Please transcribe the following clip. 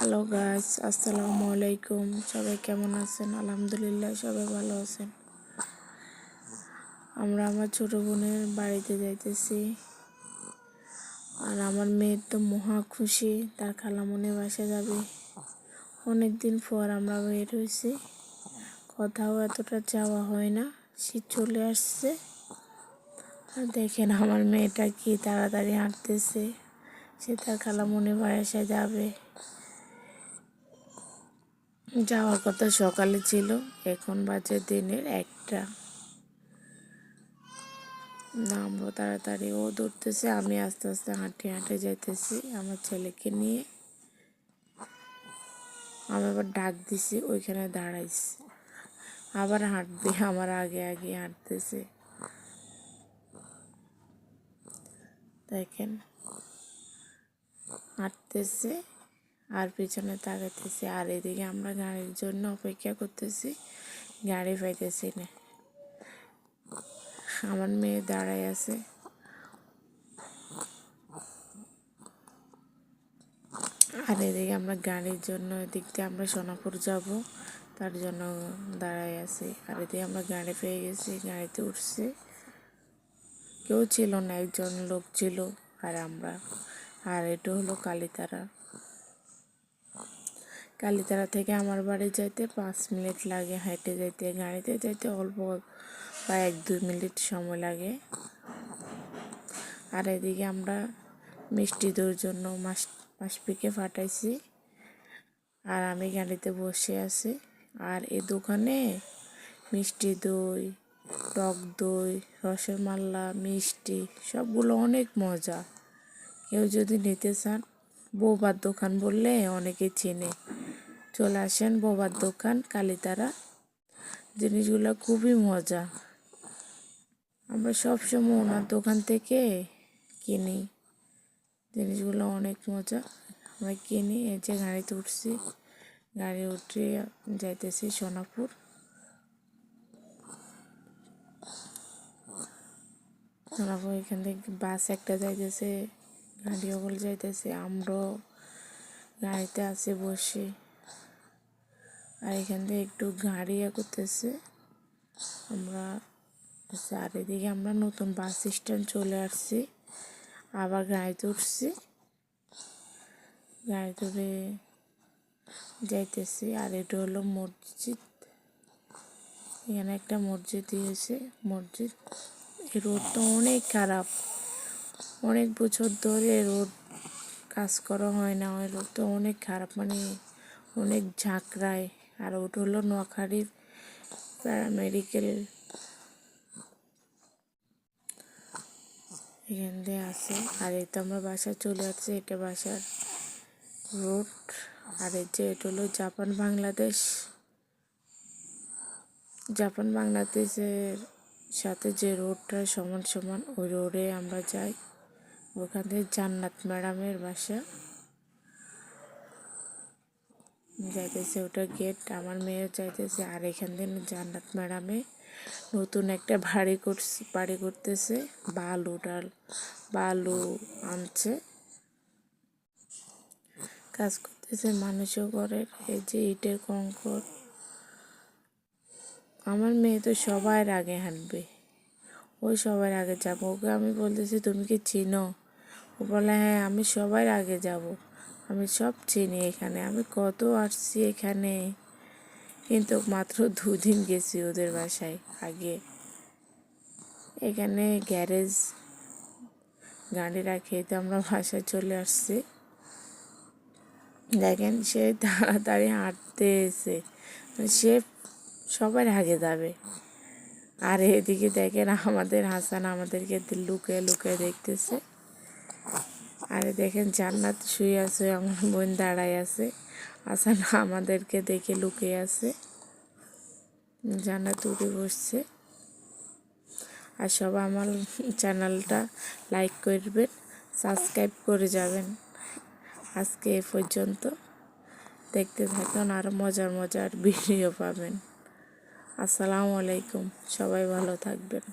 Hello guys আসসালামু আলাইকুম সবাই কেমন আছেন? আলহামদুলিল্লাহ, সবাই ভালো আছেন। আমরা আমার ছোট বোনের বাড়িতে যাইতেছি। আর আমার মেয়ের তো মহা খুশি, তার খালামনে বাসা যাবে। অনেক দিন পর আমরা বের হয়েছি। কোথাও এতটা যাওয়া হয় না, শীত চলে আসছে। আর দেখেন আমার মেয়েটা কি তাড়াতাড়ি হাঁটতেছে, সে তার খালামনে বাসায় যাবে। যাওয়ার কথা সকালে ছিল, এখন বাজে দিনের একটা। নামবো তাড়াতাড়ি। ও দৌড়তেছে, আমি আস্তে আস্তে হাঁটে হাঁটে যাইতেছি। আমার ছেলেকে নিয়ে আমি আবার ডাক দিছি, ওইখানে দাঁড়াইছি। আবার হাঁটবে, আমার আগে আগে হাঁটতেছে। দেখেন, হাঁটতেছে। আর পিছনে তাকাতেছি আর এদিকে আমরা গাড়ির জন্য অপেক্ষা করতেছি। গাড়ি পাইতেছি না। আমার মেয়ে দাঁড়ায় আছে। আর এদিকে আমরা গাড়ির জন্য, এদিক দিয়ে আমরা সোনাপুর যাব। তার জন্য দাঁড়ায় আছি। আর এদিকে আমরা গাড়ি পেয়ে গেছি। গাড়িতে উঠছি। কেউ ছিল না, একজন লোক ছিল আর আমরা। আর এটা হলো কালীতারা। কালীতারা থেকে আমার বাড়ি যাইতে পাঁচ মিনিট লাগে, হেঁটে যাইতে, গাড়িতে যাইতে অল্প বা এক দুই মিনিট সময় লাগে। আর এদিকে আমরা মিষ্টি দইয়ের জন্য মাস, মাসপিকে ফাটাইছি আর আমি গাড়িতে বসে আছি। আর এ দোকানে মিষ্টি দই, টক দই রসের মাল্লা মিষ্টি, সবগুলো অনেক মজা। কেউ যদি নিতে চান বৌবার দোকান বললে অনেকে চেনে। চলে আসেন বোবার দোকান, কালীতারা। জিনিসগুলো খুবই মজা। আমরা সবসময় ওনার দোকান থেকে কিনি। জিনিসগুলো অনেক মজা। আমরা কিনি, এই যে গাড়িতে উঠছি। গাড়ি উঠে যাইতেছি সোনাপুর। সোনাপুর এখান থেকে বাস একটা যাইতেছে গাড়ি ওগুলো যাইতেছে, আমরাও গাড়িতে আছে বসে। আর এখান থেকে একটু গাড়ি ইয়ে করতেছে। আমরা চারিদিকে আমরা নতুন বাস স্ট্যান্ড চলে আসছি। আবার গাড়িতে উঠছি গাড়িতে উঠে যাইতেছি আর এটা হলো মসজিদ। এখানে একটা মসজিদ দিয়েছে। মসজিদ এই রোডটা অনেক খারাপ। অনেক বছর ধরে রোড কাজ করা হয় না। ওই রোডটা অনেক খারাপ মানে অনেক ঝাঁকড়ায়। আর ওটা হলো নোয়াখালীর প্যারামেডিকেল এখান দিয়ে আছে আর এই তো আমরা বাসায় চলে আসছি, এটা বাসার রোড আর এই যে এটা হলো জাপান, বাংলাদেশ। জাপান, বাংলাদেশের সাথে যে রোডটা সমান সমান, ওই রোডে আমরা যাই। ওখান থেকে জান্নাত ম্যাডামের বাসা। যাইতেছে ওটা গেট আমার মেয়েও চাইতেছে আর এখান থেকে জান্নাত ম্যাডামে নতুন একটা বাড়ি করছে, বাড়ি করতেছে, বালু ডাল, বালু আনছে। কাজ করতেছে মানুষও করে এই যে ইটের কঙ্কর। আমার মেয়ে তো সবার আগে হাঁটবে। ওই সবার আগে যাব। ওকে আমি বলতেছি, তুমি কি চিনো? ও বলে হ্যাঁ আমি সবার আগে যাব। আমি সব চিনি এখানে। আমি কত আসছি এখানে? কিন্তু মাত্র দুদিন গেছি ওদের বাসায় আগে। এখানে গ্যারেজ, গাড়ি রাখে, তো আমরা বাসায় চলে আসছি। দেখেন সে তাড়াতাড়ি হাঁটতে এসে সে সবার আগে যাবে। আর এদিকে দেখেন আমাদের হাসান আমাদেরকে লুকে লুকে দেখতেছে। আরে দেখেন জান্নাত শুয়ে আছে, আমার বোন দাঁড়ায় আছে। আসান আমাদেরকে দেখে লুকিয়ে আছে। জান্নাত উঠে বসছে। আর সব আমার চ্যানেলটা লাইক করবেন, সাবস্ক্রাইব করে যাবেন। আজকে এ পর্যন্ত। দেখতে থাকুন আরও মজার মজার ভিডিও পাবেন। আসসালামু আলাইকুম, সবাই ভালো থাকবেন।